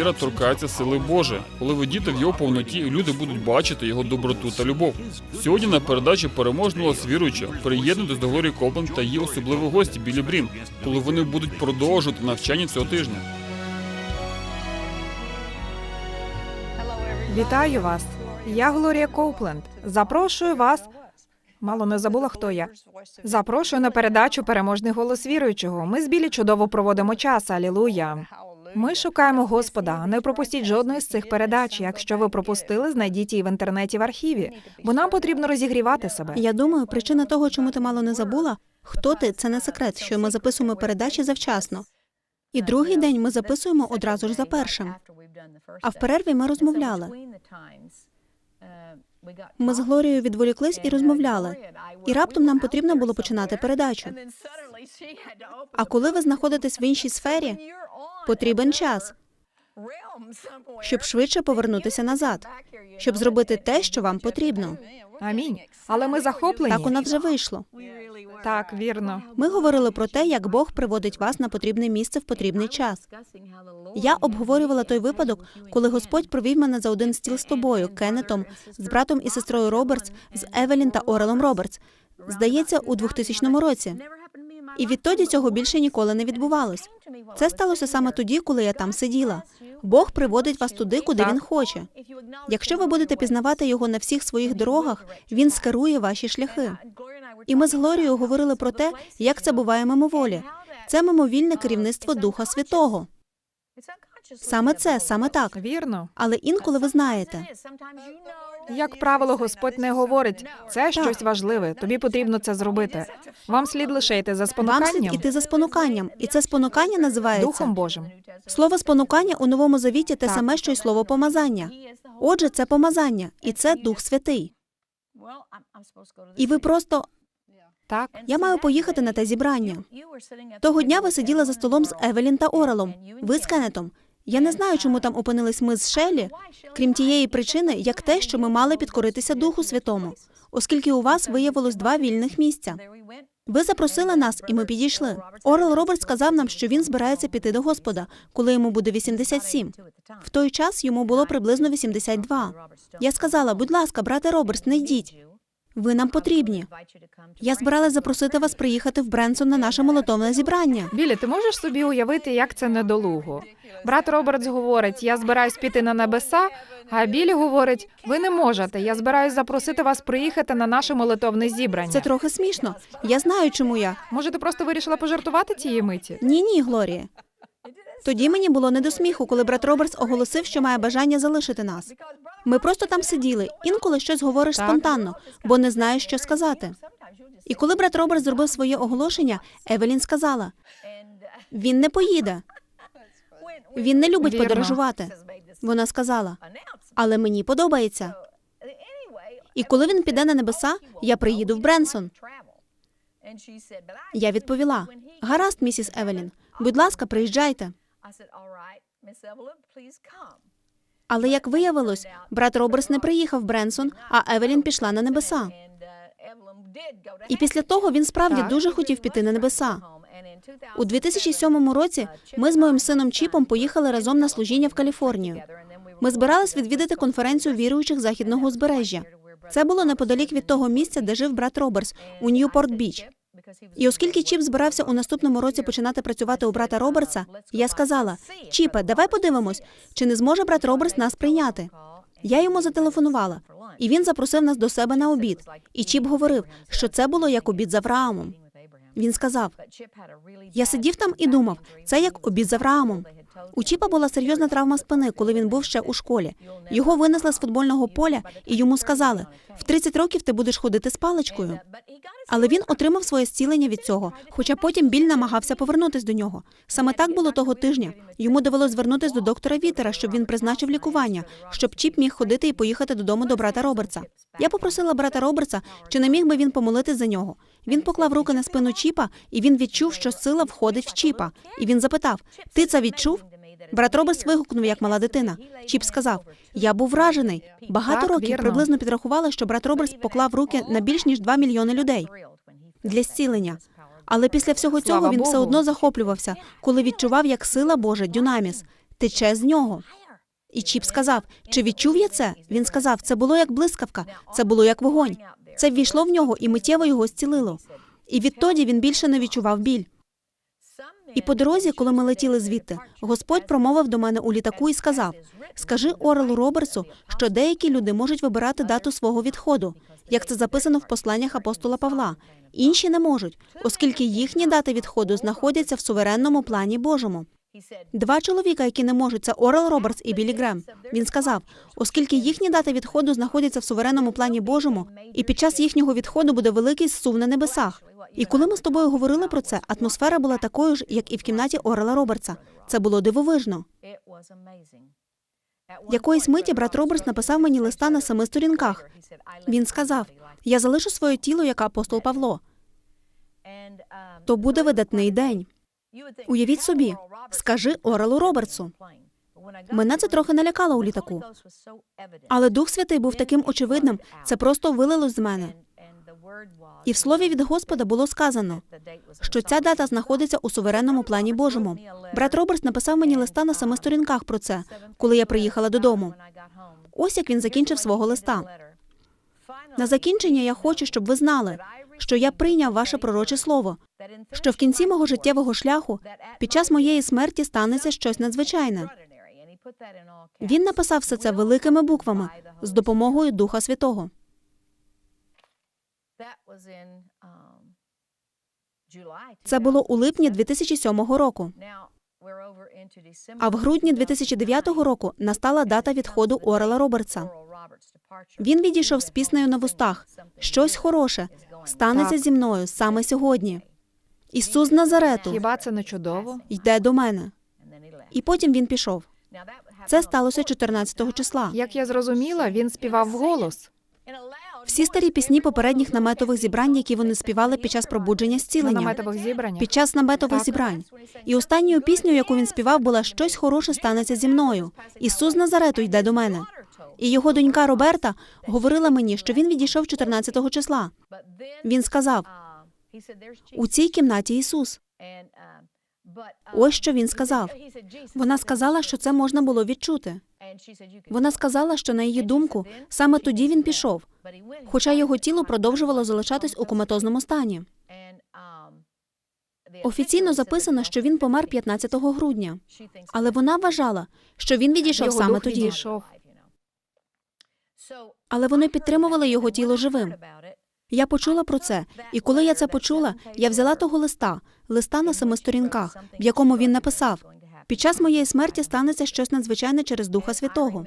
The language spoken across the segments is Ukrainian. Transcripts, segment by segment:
Віра торкається сили Божої, коли ви діти в його повноті, люди будуть бачити його доброту та любов. Сьогодні на передачі переможного віруюча приєднуйтесь до Глорії Копленд та її особливі гості Білі Брім, коли вони будуть продовжувати навчання цього тижня. Вітаю вас. Я Глорія Коупленд. Запрошую вас. Мало не забула, хто я. Запрошую на передачу Переможний голос віруючого. Ми з Білі чудово проводимо час. Алілуя. Ми шукаємо Господа. Не пропустіть жодної з цих передач. Якщо ви пропустили, знайдіть її в інтернеті в архіві, бо нам потрібно розігрівати себе. Я думаю, причина того, чому ти мало не забула, хто ти, це не секрет, що ми записуємо передачі завчасно. І другий день ми записуємо одразу ж за першим. А в перерві ми розмовляли. Ми з Глорією відволіклись і розмовляли. І раптом нам потрібно було починати передачу. А коли ви знаходитесь в іншій сфері, потрібен час, щоб швидше повернутися назад, щоб зробити те, що вам потрібно. Амінь. Але ми захоплені. Так у нас вже вийшло. Так, вірно. Ми говорили про те, як Бог приводить вас на потрібне місце в потрібний час. Я обговорювала той випадок, коли Господь провів мене за один стіл з тобою, Кеннетом, з братом і сестрою Робертс, з Евелін та Орелом Робертс. Здається, у 2000 році. І відтоді цього більше ніколи не відбувалось. Це сталося саме тоді, коли я там сиділа. Бог приводить вас туди, куди він хоче. Якщо ви будете пізнавати його на всіх своїх дорогах, він скерує ваші шляхи. І ми з Глорією говорили про те, як це буває мимоволі. Це мимовільне керівництво Духа Святого. Саме це, саме так. Вірно. Але інколи ви знаєте, Як правило, Господь не говорить, це щось важливе. Тобі потрібно це зробити. Вам слід лише йти за вам слід іти за спонуканням, і це спонукання називається Духом Божим. слово спонукання у новому завіті те Так. саме, що й слово помазання. Отже, це помазання, і це Дух Святий. І ви просто Так, я маю поїхати на те зібрання. Того дня ви сиділи за столом з Евелін та Орелом. Ви з Кеннетом. Я не знаю, чому там опинились ми з Шелі, крім тієї причини, як те, що ми мали підкоритися Духу Святому, оскільки у вас виявилось два вільних місця. Ви запросили нас, і ми підійшли. Орел Роберт сказав нам, що він збирається піти до Господа, коли йому буде 87. В той час йому було приблизно 82. Я сказала, будь ласка, брате Робертс, не йдіть. Ви нам потрібні. Я збиралась запросити вас приїхати в Бренсон на наше молотовне зібрання. Білі, ти можеш собі уявити, як це недолуго? Брат Робертс говорить: я збираюсь піти на небеса. А Білі говорить: ви не можете. Я збираюсь запросити вас приїхати на наше молитовне зібрання. Це трохи смішно. Я знаю, чому я. Може, ти просто вирішила пожартувати тієї миті? Ні, ні, Глорія. Тоді мені було не до сміху, коли брат Робертс оголосив, що має бажання залишити нас. Ми просто там сиділи. Інколи щось говориш спонтанно, бо не знаєш, що сказати. І коли брат Робертс зробив своє оголошення, Евелін сказала: він не поїде, він не любить Вірно. подорожувати. Вона сказала, але мені подобається. І коли він піде на небеса, я приїду в Бренсон. Я відповіла: гаразд, місіс Евелін, будь ласка, приїжджайте. Але як виявилось, брат Робертс не приїхав в Бренсон, а Евелін пішла на небеса. І після того він справді Так. дуже хотів піти на небеса. У 2007 році ми з моїм сином Чіпом поїхали разом на служіння в Каліфорнію. Ми збирались відвідати конференцію віруючих західного узбережжя. Це було неподалік від того місця, де жив брат Робертс у Ньюпорт Біч. І оскільки Чіп збирався у наступному році починати працювати у брата Робертса, я сказала: Чіпе, давай подивимось, чи не зможе брат Робертс нас прийняти. Я йому зателефонувала, і він запросив нас до себе на обід. І Чіп говорив, що це було як обід з Авраамом. Він сказав: Я сидів там і думав, це як обід з Авраамом. У Чіпа була серйозна травма спини, коли він був ще у школі. Його винесли з футбольного поля, і йому сказали: в 30 років ти будеш ходити з паличкою. Але він отримав своє зцілення від цього, хоча потім біль намагався повернутись до нього. Саме так було того тижня. Йому довелось звернутись до доктора Вітера, щоб він призначив лікування, щоб Чіп міг ходити і поїхати додому до брата Робертса. Я попросила брата Робертса, чи не міг би він помолитись за нього. Він поклав руки на спину Чіпа, і він відчув, що сила входить в Чіпа. І він запитав: Ти це відчув? Брат Робертс вигукнув, як мала дитина. Чіп сказав: Я був вражений. Багато років приблизно підрахували, що брат Робертс поклав руки на більш ніж 2 мільйони людей для зцілення. Але після всього цього він все одно захоплювався, коли відчував, як сила Божа, дюнаміс, тече з нього. І Чіп сказав: Чи відчув я це? Він сказав, це було як блискавка, це було як вогонь. Це ввійшло в нього і миттєво його зцілило. І відтоді він більше не відчував біль. І по дорозі, коли ми летіли звідти, Господь промовив до мене у літаку і сказав: Скажи Орелу Робертсу, що деякі люди можуть вибирати дату свого відходу, як це записано в посланнях апостола Павла. Інші не можуть, оскільки їхні дати відходу знаходяться в суверенному плані Божому. Два чоловіка, які не можуть, це Орел Робертс і Білі Грем. Він сказав, оскільки їхні дати відходу знаходяться в суверенному плані Божому, і під час їхнього відходу буде великий зсув на небесах. І коли ми з тобою говорили про це, атмосфера була такою ж, як і в кімнаті Орела Робертса. Це було дивовижно. Якоїсь миті брат Робертс написав мені листа на семи сторінках. Він сказав: Я залишу своє тіло як апостол Павло. То буде видатний день. Уявіть собі, скажи Орелу Робертсу. Мене це трохи налякало у літаку. Але Дух Святий був таким очевидним, це просто вилилось з мене. І в слові від Господа було сказано, що ця дата знаходиться у суверенному плані Божому. Брат Робертс написав мені листа на семи сторінках про це, коли я приїхала додому. Ось як він закінчив свого листа. На закінчення я хочу, щоб ви знали, що я прийняв ваше пророче слово, що в кінці мого життєвого шляху під час моєї смерті станеться щось надзвичайне. Він написав все це великими буквами з допомогою Духа Святого. Це було у липні 2007 року. А в грудні 2009 року настала дата відходу Орела Робертса. Він відійшов з піснею на вустах. Щось хороше станеться зі мною саме сьогодні. Ісус з Назарету Хіба це не чудово? йде до мене. І потім він пішов. Це сталося 14 числа. Як я зрозуміла, він співав вголос Всі старі пісні попередніх наметових зібрань, які вони співали під час пробудження на наметових зібраннях. під час наметових Так. зібрань. І останньою піснею, яку він співав, була щось хороше станеться зі мною. Ісус з Назарету йде до мене. І його донька Роберта говорила мені, що він відійшов 14 числа. Він сказав: у цій кімнаті Ісус. Ось що він сказав. Вона сказала, що це можна було відчути. Вона сказала, що на її думку саме тоді він пішов, хоча його тіло продовжувало залишатись у коматозному стані. Офіційно записано, що він помер 15 грудня, але вона вважала, що він відійшов Його саме дух тоді. відійшов. Але вони підтримували його тіло живим. Я почула про це, і коли я це почула, я взяла того листа, листа на семи сторінках, в якому він написав: під час моєї смерті станеться щось надзвичайне через Духа Святого.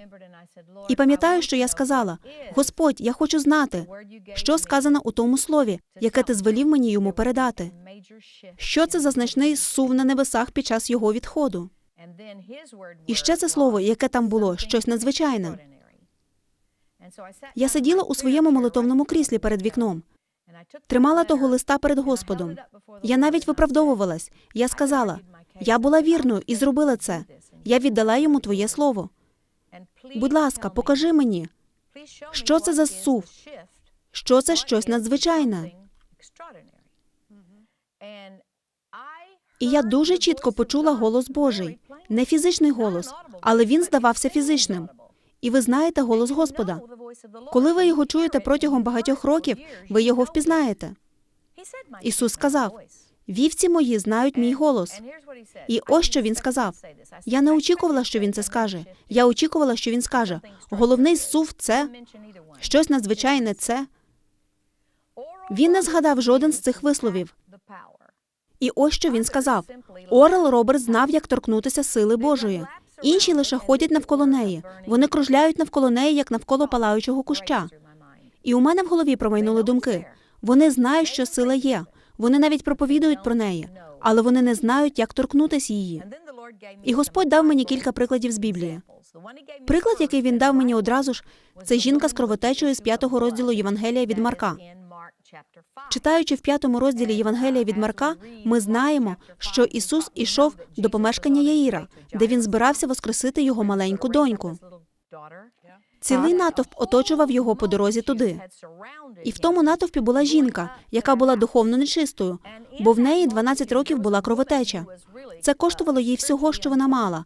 І пам'ятаю, що я сказала: Господь, я хочу знати, що сказано у тому слові, яке ти звелів мені йому передати. Що це за значний сув на небесах під час його відходу? І ще це слово, яке там було, щось надзвичайне. Я сиділа у своєму молитовному кріслі перед вікном, тримала того листа перед Господом. Я навіть виправдовувалась. Я сказала: я була вірною і зробила це. Я віддала йому твоє слово. Будь ласка, покажи мені, що це за сув? що це щось надзвичайне. І я дуже чітко почула голос Божий, не фізичний голос, але він здавався фізичним. І ви знаєте голос Господа. Коли ви його чуєте протягом багатьох років, ви його впізнаєте. Ісус сказав, Вівці мої знають мій голос. І ось що він сказав. Я не очікувала, що він це скаже. Я очікувала, що він скаже: головний сув це щось надзвичайне. Це Він не згадав жоден з цих висловів. і ось що він сказав. Орел Роберт знав, як торкнутися сили Божої. Інші лише ходять навколо неї. Вони кружляють навколо неї, як навколо палаючого куща. І у мене в голові промайнули думки. Вони знають, що сила є. Вони навіть проповідують про неї, але вони не знають, як торкнутися її. І Господь дав мені кілька прикладів з Біблії. Приклад, який він дав мені одразу ж, це жінка з кровотечею з п'ятого розділу Євангелія від Марка. Читаючи в п'ятому розділі Євангелія від Марка, ми знаємо, що Ісус ішов до помешкання Яїра, де він збирався воскресити його маленьку доньку. Цілий натовп оточував його по дорозі туди. І в тому натовпі була жінка, яка була духовно нечистою, бо в неї 12 років була кровотеча. Це коштувало їй всього, що вона мала.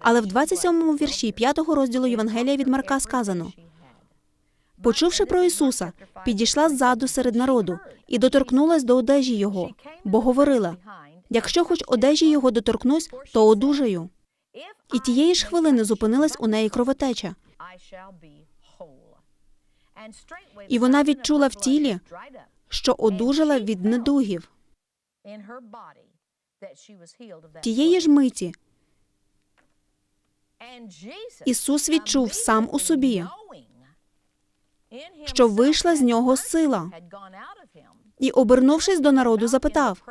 Але в 27-му вірші 5-го розділу Євангелія від Марка сказано: Почувши про Ісуса, підійшла ззаду серед народу і доторкнулась до одежі його, бо говорила: якщо хоч одежі його доторкнусь, то одужаю. І тієї ж хвилини зупинилась у неї кровотеча. І вона відчула в тілі, що одужала від недугів. Тієї ж миті Ісус відчув сам у собі, що вийшла з нього сила, і, обернувшись до народу, запитав: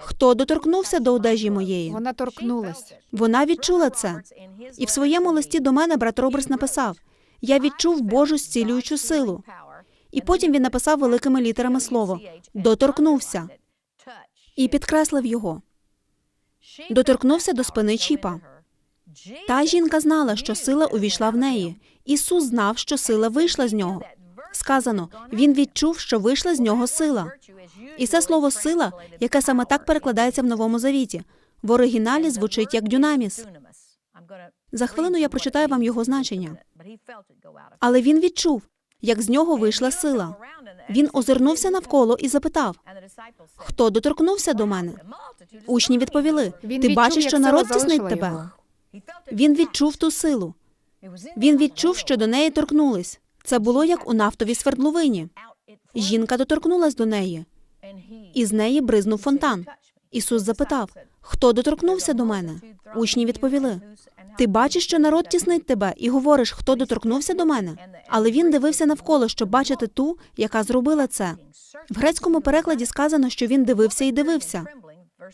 хто доторкнувся до одежі моєї? Вона торкнулась. Вона відчула це. І в своєму листі до мене брат Роберс написав: Я відчув Божу зцілюючу силу. І потім він написав великими літерами слово доторкнувся і підкреслив його. доторкнувся до спини Чіпа. Та жінка знала, що сила увійшла в неї. Ісус знав, що сила вийшла з нього. Сказано, він відчув, що вийшла з нього сила. І це слово сила, яке саме так перекладається в новому завіті. В оригіналі звучить як дюнаміс. За хвилину я прочитаю вам його значення. Але він відчув, як з нього вийшла сила. Він озирнувся навколо і запитав: хто доторкнувся до мене? Учні відповіли: Ти бачиш, що народ тіснить тебе. Він відчув ту силу. Він відчув, що до неї торкнулись. Це було як у нафтовій свердловині. Жінка доторкнулась до неї, і з неї бризнув фонтан. Ісус запитав: Хто доторкнувся до мене? Учні відповіли: Ти бачиш, що народ тіснить тебе, і говориш, хто доторкнувся до мене. Але він дивився навколо, щоб бачити ту, яка зробила це. В грецькому перекладі сказано, що він дивився і дивився.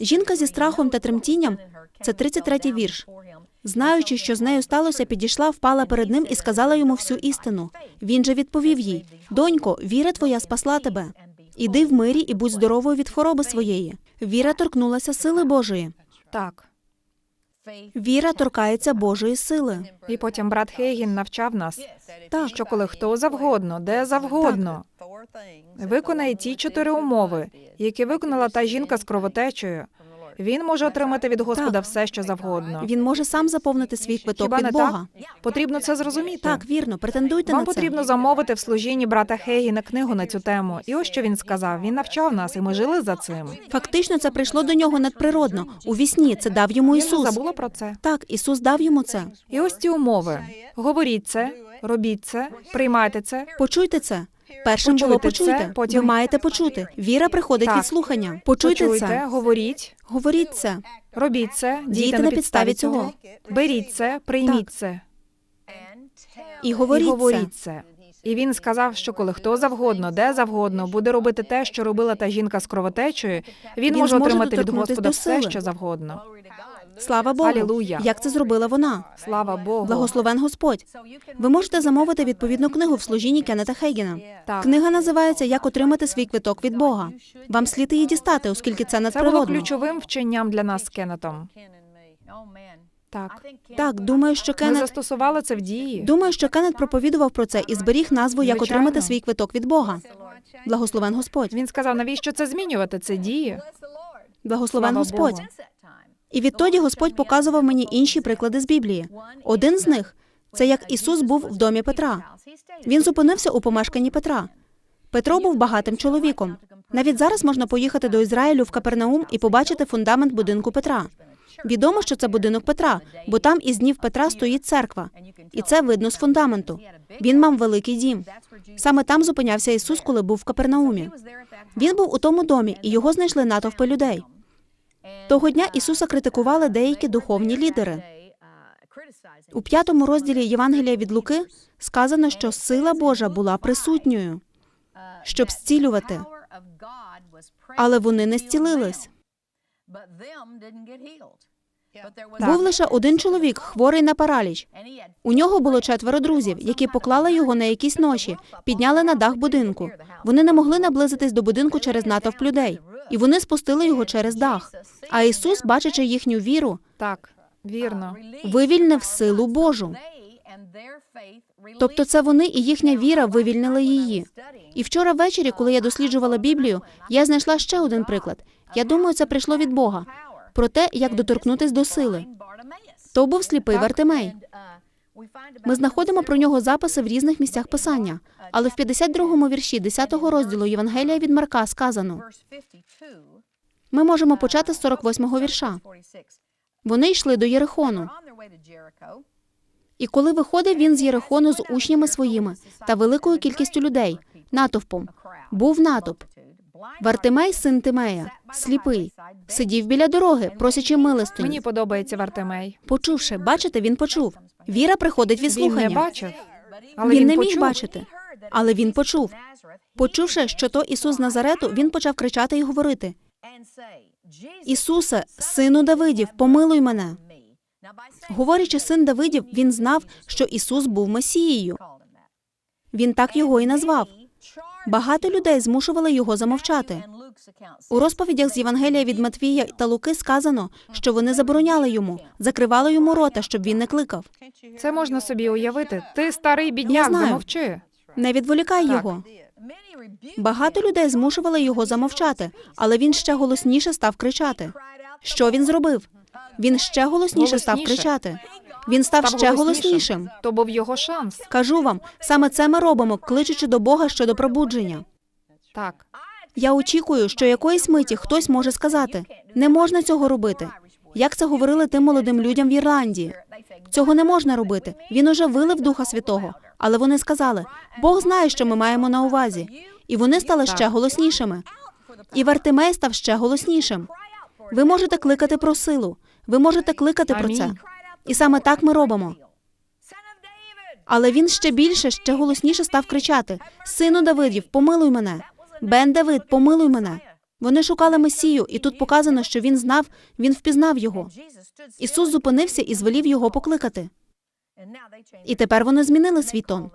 Жінка зі страхом та тремтінням це 33-й вірш. Знаючи, що з нею сталося, підійшла, впала перед ним і сказала йому всю істину. Він же відповів їй: Донько, віра твоя спасла тебе. Іди в мирі і будь здоровою від хвороби своєї. Віра торкнулася сили Божої. Так. Віра торкається Божої сили. І потім брат Хейгін навчав нас, Так. що коли хто завгодно, де завгодно, виконає ті чотири умови, які виконала та жінка з кровотечею, він може отримати від Господа Так. все, що завгодно. Він може сам заповнити свій квиток Хіба не від Бога. Потрібно це зрозуміти. Так, вірно, претендуйте Вам на це. потрібно замовити в служінні брата Хейгіна книгу на цю тему. І ось що він сказав. Він навчав нас, і ми жили за цим. Фактично, це прийшло до нього надприродно. У вісні це дав йому Ісус. забула про це. Так, Ісус дав йому це. І ось ці умови: говоріть це, робіть це, приймайте це. Почуйте це. Першим було Почуйте це, потім- Ви маєте почути. Віра приходить Так. від слухання. Почуйте Почуйте, це. говоріть, Говоріть це. робіть це, Дійте на підставі цього. Беріть це, прийміть Так. це І говоріть, і говоріть це. І він сказав, що коли хто завгодно, де завгодно буде робити те, що робила та жінка з кровотечею, він, Він може отримати від Господа все, що завгодно. Слава Богу. Алілуя. Як це зробила вона? Слава Богу. Благословен Господь. Ви можете замовити відповідну книгу в служінні Кеннета Хейгена. Так. Книга називається Як отримати свій квиток від Бога. Вам слід її дістати, оскільки це Це було ключовим вченням для нас з Кеннетом. Так. Так, думаю, що Ми Кеннет застосували це в дії. думаю, що Кеннет проповідував про це і зберіг назву Як Звичайно. отримати свій квиток від Бога. Благословен Господь. Він сказав, навіщо це змінювати? Це діє. Благословен Слава Господь. Богу. І відтоді Господь показував мені інші приклади з Біблії. Один з них це як Ісус був в домі Петра. Він зупинився у помешканні Петра. Петро був багатим чоловіком. Навіть зараз можна поїхати до Ізраїлю в Капернаум і побачити фундамент будинку Петра. Відомо, що це будинок Петра, бо там із днів Петра стоїть церква, і це видно з фундаменту. Він мав великий дім. Саме там зупинявся Ісус, коли був в Капернаумі. Він був у тому домі, і його знайшли натовпи людей. Того дня Ісуса критикували деякі духовні лідери. У п'ятому розділі Євангелія від Луки сказано, що сила Божа була присутньою, щоб зцілювати, але вони не зцілились. Був лише один чоловік, хворий на параліч. У нього було четверо друзів, які поклали його на якісь ноші, підняли на дах будинку. Вони не могли наблизитись до будинку через натовп людей, і вони спустили його через дах. А Ісус, бачачи їхню віру, Так, вірно. вивільнив силу Божу. Тобто це вони і їхня віра вивільнили її. І вчора ввечері, коли я досліджувала Біблію, я знайшла ще один приклад. Я думаю, це прийшло від Бога про те, як доторкнутись до сили. То був сліпий Вартимей. Ми знаходимо про нього записи в різних місцях писання, але в 52-му вірші 10-го розділу Євангелія від Марка сказано: ми можемо почати з 48-го вірша. Вони йшли до Єрихону. І коли виходив він з Єрихону з учнями своїми та великою кількістю людей, натовпом, був натовп. Вартимей, син Тимея, сліпий, сидів біля дороги, просячи милостині. Мені подобається Вартимей. Почувши, бачите, він почув. Віра приходить від Він не бачив, але він, він не міг почув. бачити, але він почув. Почувши, що то Ісус з Назарету, він почав кричати і говорити: Ісусе, сину Давидів, помилуй мене. Говорячи син Давидів, він знав, що Ісус був Месією. Він так його і назвав. Багато людей змушували його замовчати. У розповідях з Євангелія від Матвія та Луки сказано, що вони забороняли йому, закривали йому рота, щоб він не кликав. Це можна собі уявити. Ти старий бідняк, замовчи. Не відволікай Так. його. Багато людей змушували його замовчати, але він ще голосніше став кричати. Що він зробив? Він ще голосніше став кричати. Він став Став ще голоснішим. То був його шанс. Кажу вам, саме це ми робимо, кличучи до Бога щодо пробудження. Так. Я очікую, що якоїсь миті хтось може сказати: не можна цього робити. Як це говорили тим молодим людям в Ірландії? Цього не можна робити. Він уже вилив Духа Святого. Але вони сказали: Бог знає, що ми маємо на увазі. І вони стали ще голоснішими. І Вартимей став ще голоснішим. Ви можете кликати про силу. Ви можете кликати про це. І саме так ми робимо. Але він ще більше, ще голосніше став кричати: Сину Давидів, помилуй мене. Бен Давид, помилуй мене. Вони шукали Месію, і тут показано, що він знав, він впізнав його. Ісус зупинився і звелів його покликати. І тепер вони змінили свій тон.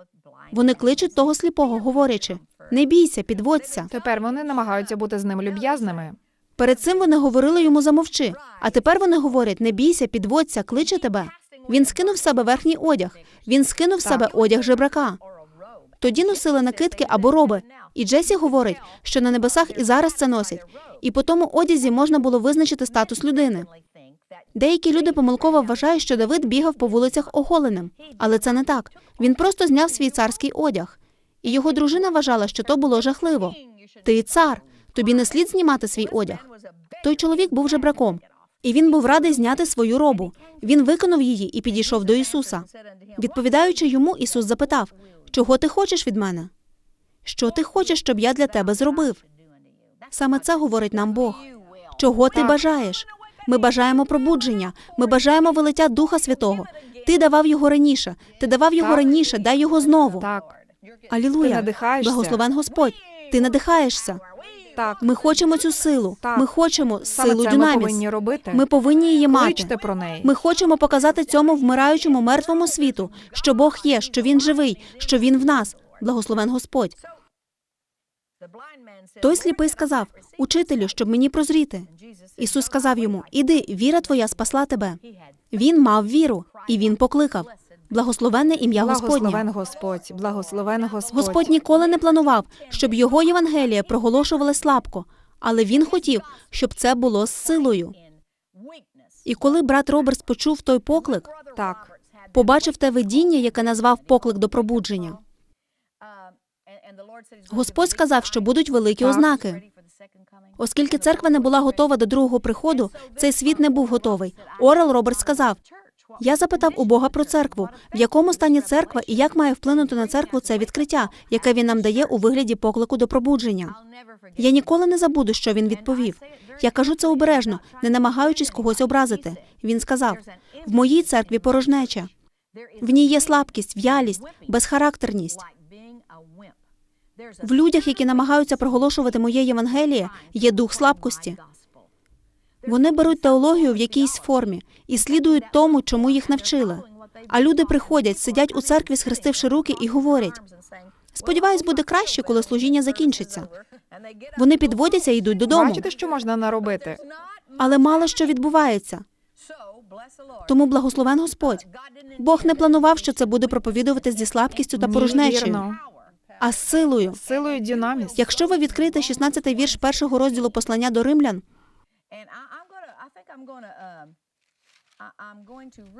Вони кличуть того сліпого, говорячи: не бійся, підводься. Тепер вони намагаються бути з ним люб'язними. Перед цим вони говорили йому замовчи, а тепер вони говорять: не бійся, підводься, кличе тебе. Він скинув з себе верхній одяг. Він скинув з себе одяг жебрака. Тоді носили накидки або роби. І Джесі говорить, що на небесах і зараз це носять. І по тому одязі можна було визначити статус людини. Деякі люди помилково вважають, що Давид бігав по вулицях оголеним, але це не так. Він просто зняв свій царський одяг. І його дружина вважала, що то було жахливо. Ти цар, тобі не слід знімати свій одяг. Той чоловік був жебраком, і він був радий зняти свою робу. Він виконав її і підійшов до Ісуса. Відповідаючи йому, Ісус запитав: Чого ти хочеш від мене? Що ти хочеш, щоб я для тебе зробив? Саме це говорить нам Бог. Чого ти бажаєш? Ми бажаємо пробудження, ми бажаємо вилиття Духа Святого. Ти давав його раніше, ти давав його Так. раніше, дай його знову. Так. Ти Алілуя. надихаєшся. Благословен Господь. Ти надихаєшся. Так. Ми хочемо цю силу. Так. Ми хочемо Саме силу це ми повинні робити. Ми повинні її мати. Кличте про неї. Ми хочемо показати цьому вмираючому мертвому світу, що Бог є, що він живий, що він в нас. Благословен Господь. Той сліпий сказав: Учителю, щоб мені прозріти. Ісус сказав йому: Іди, віра твоя спасла тебе. Він мав віру, і він покликав. Благословенне ім'я Господнє. Господь, благословен Господь. Господь ніколи не планував, щоб його Євангелія проголошували слабко, але він хотів, щоб це було з силою. І коли брат Робертс почув той поклик, Так. побачив те видіння, яке назвав поклик до пробудження. Господь сказав, що будуть великі Так. ознаки. Оскільки церква не була готова до другого приходу, цей світ не був готовий. Орел Робертс сказав: Я запитав у Бога про церкву, в якому стані церква і як має вплинути на церкву це відкриття, яке він нам дає у вигляді поклику до пробудження. Я ніколи не забуду, що він відповів. Я кажу це обережно, не намагаючись когось образити. Він сказав: в моїй церкві порожнеча. В ній є слабкість, в'ялість, безхарактерність. В людях, які намагаються проголошувати моє Євангеліє, є дух слабкості. Вони беруть теологію в якійсь формі і слідують тому, чому їх навчили. А люди приходять, сидять у церкві, схрестивши руки, і говорять: сподіваюсь, буде краще, коли служіння закінчиться. Вони підводяться і йдуть додому. Бачите, що можна наробити? Але мало що відбувається. Тому благословен Господь. Бог не планував, що це буде проповідуватись зі слабкістю та порожнечею, а з силою. Силою дюнаміс. Якщо ви відкриєте 16-й вірш першого розділу послання до римлян,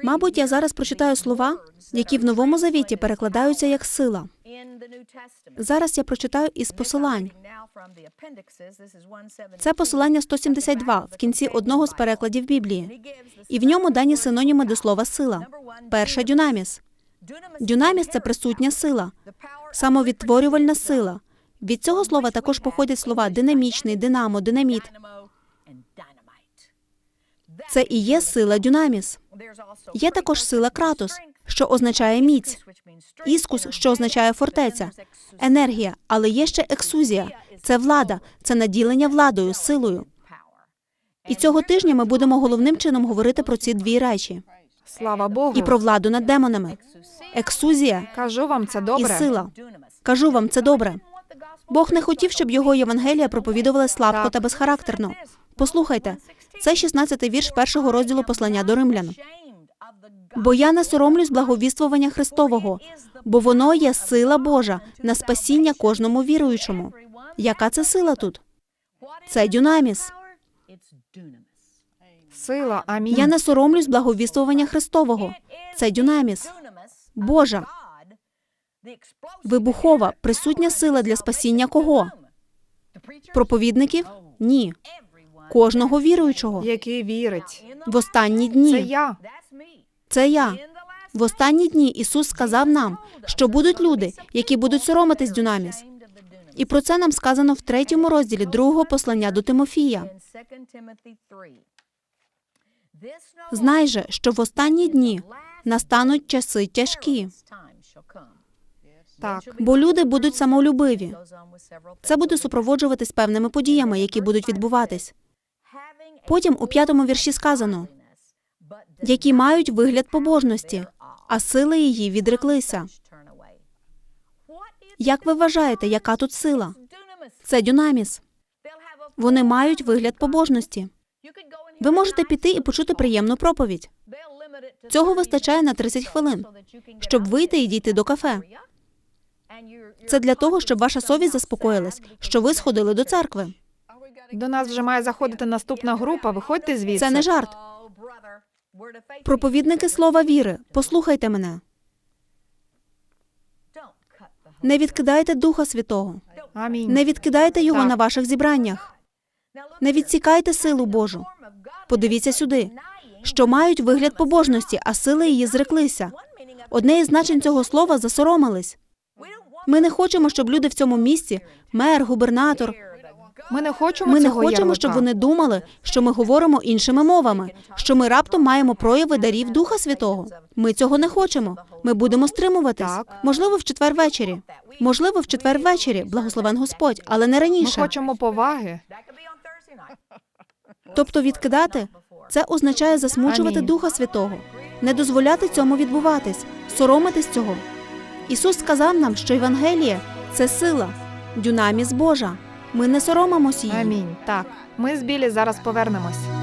мабуть, я зараз прочитаю слова, які в новому завіті перекладаються як сила. Зараз я прочитаю із посилань. Це посилання 172 в кінці одного з перекладів Біблії, і в ньому дані синоніми до слова сила. Перша дюнаміс. Дюнаміс це присутня сила, самовідтворювальна сила. Від цього слова також походять слова динамічний, динамо, динаміт. Це і є сила дюнаміс. Є також сила кратос, що означає міць, іскус, що означає фортеця, енергія, але є ще ексузія. Це влада, це наділення владою, силою. І цього тижня ми будемо головним чином говорити про ці дві речі Слава Богу. і про владу над демонами. Ексузія Кажу вам, це і добре. сила. Кажу вам, це добре. Бог не хотів, щоб його Євангелія проповідували слабко та безхарактерно. Послухайте, це 16-й вірш першого розділу послання до римлян. Бо я не соромлюсь благовіствування Христового, бо воно є сила Божа на спасіння кожному віруючому. Яка це сила тут? Це дюнаміс. Сила. Амінь. Я не соромлюсь благовіствування Христового. Це дюнаміс. Божа. Вибухова, присутня сила для спасіння кого? Проповідників? Ні. Кожного віруючого. Який вірить. В останні Це дні. я. Це я. В останні дні Ісус сказав нам, що будуть люди, які будуть соромитись дюнаміс. І про це нам сказано в третьому розділі другого послання до Тимофія. Знай же, що в останні дні настануть часи тяжкі, Так. бо люди будуть самолюбиві. Це буде супроводжуватись певними подіями, які будуть відбуватись. Потім у п'ятому вірші сказано, які мають вигляд побожності, а сили її відреклися. Як ви вважаєте, яка тут сила? Це дюнаміс. Вони мають вигляд побожності. Ви можете піти і почути приємну проповідь. Цього вистачає на 30 хвилин, щоб вийти і дійти до кафе. Це для того, щоб ваша совість заспокоїлась, що ви сходили до церкви. До нас вже має заходити наступна група. Виходьте звідси. Це не жарт. Проповідники слова віри, послухайте мене. Не відкидайте Духа Святого, Амінь. не відкидайте його Так. на ваших зібраннях. Не відсікайте силу Божу. Подивіться сюди, що мають вигляд побожності, а сили її зреклися. Одне із значень цього слова засоромились. Ми не хочемо, щоб люди в цьому місці, мер, губернатор. Ми не хочемо Ми не цього хочемо, ярлика. щоб вони думали, що ми говоримо іншими мовами, що ми раптом маємо прояви дарів Духа Святого. Ми цього не хочемо. Ми будемо стримуватись. Так. Можливо, в четвер ввечері. Можливо, в четвер ввечері, благословен Господь, але не Ми раніше. хочемо поваги. Тобто відкидати це означає засмучувати Амінь. Духа Святого, не дозволяти цьому відбуватись, соромитись цього. Ісус сказав нам, що Євангеліє це сила, дюнаміс Божа. Ми не соромимось її. Амінь. Так. Ми з Білі зараз повернемось.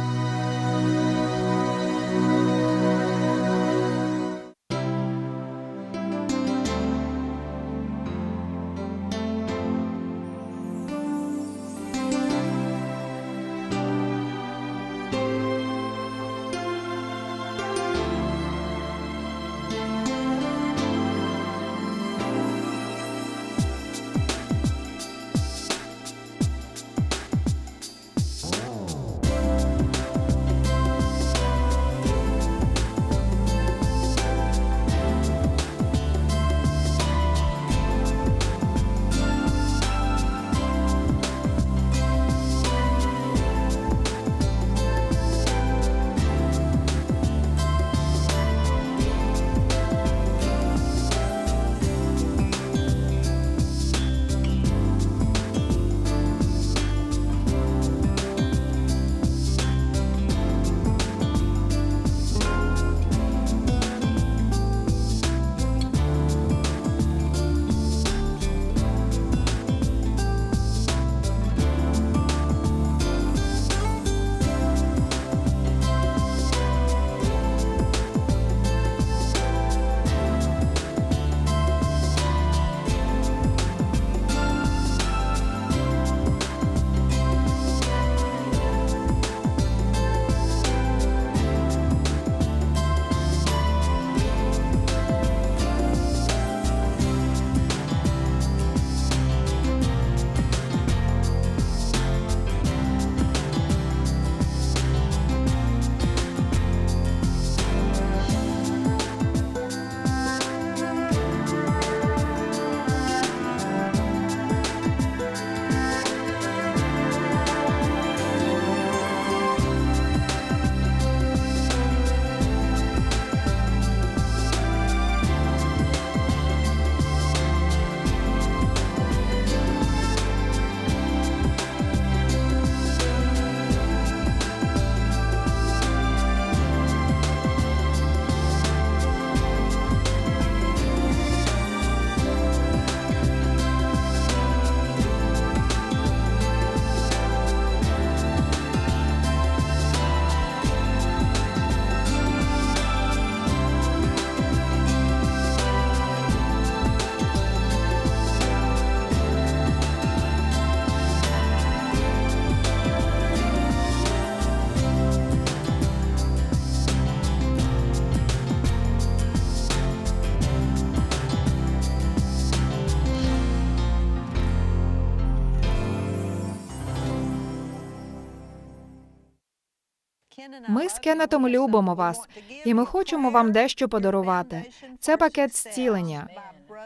Кеннетом любимо вас, і ми хочемо вам дещо подарувати. Це пакет зцілення.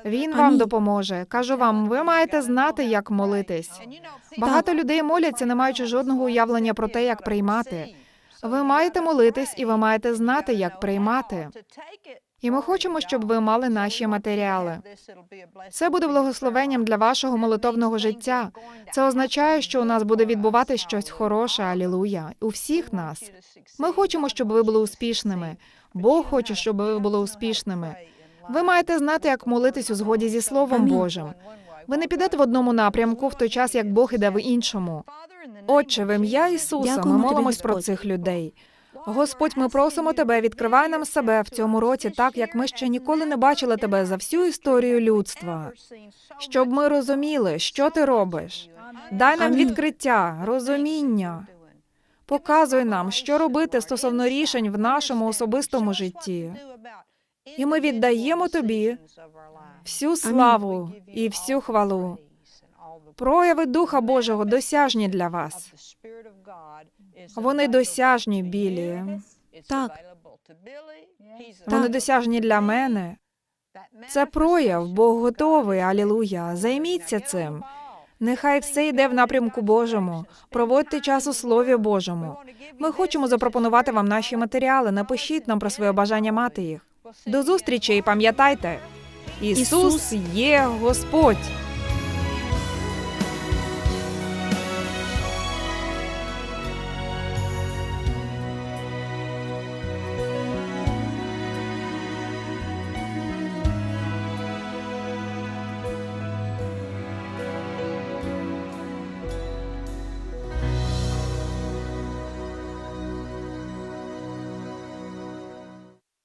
Він вам допоможе. Кажу вам, ви маєте знати, як молитись. Багато людей моляться, не маючи жодного уявлення про те, як приймати. Ви маєте молитись, і ви маєте знати, як приймати. І ми хочемо, щоб ви мали наші матеріали. Це буде благословенням для вашого молитовного життя. Це означає, що у нас буде відбувати щось хороше, алілуя, у всіх нас. Ми хочемо, щоб ви були успішними. Бог хоче, щоб ви були успішними. Ви маєте знати, як молитись у згоді зі Словом Божим. Ви не підете в одному напрямку в той час, як Бог іде в іншому. Отче, в ім'я Ісуса, ми Дякуємо тобі, молимось про цих людей. Господь, ми просимо тебе, відкривай нам себе в цьому році, так як ми ще ніколи не бачили тебе за всю історію людства. Щоб ми розуміли, що ти робиш. Дай нам відкриття, розуміння. Показуй нам, що робити стосовно рішень в нашому особистому житті. І ми віддаємо тобі всю славу і всю хвалу. Прояви Духа Божого досяжні для вас. Вони досяжні, Білі. Так. Вони досяжні для мене. Це прояв, Бог готовий. Алілуя. Займіться цим. Нехай все йде в напрямку Божому. Проводьте час у Слові Божому. Ми хочемо запропонувати вам наші матеріали. Напишіть нам про своє бажання мати їх. До зустрічі і пам'ятайте, Ісус Ісус є Господь.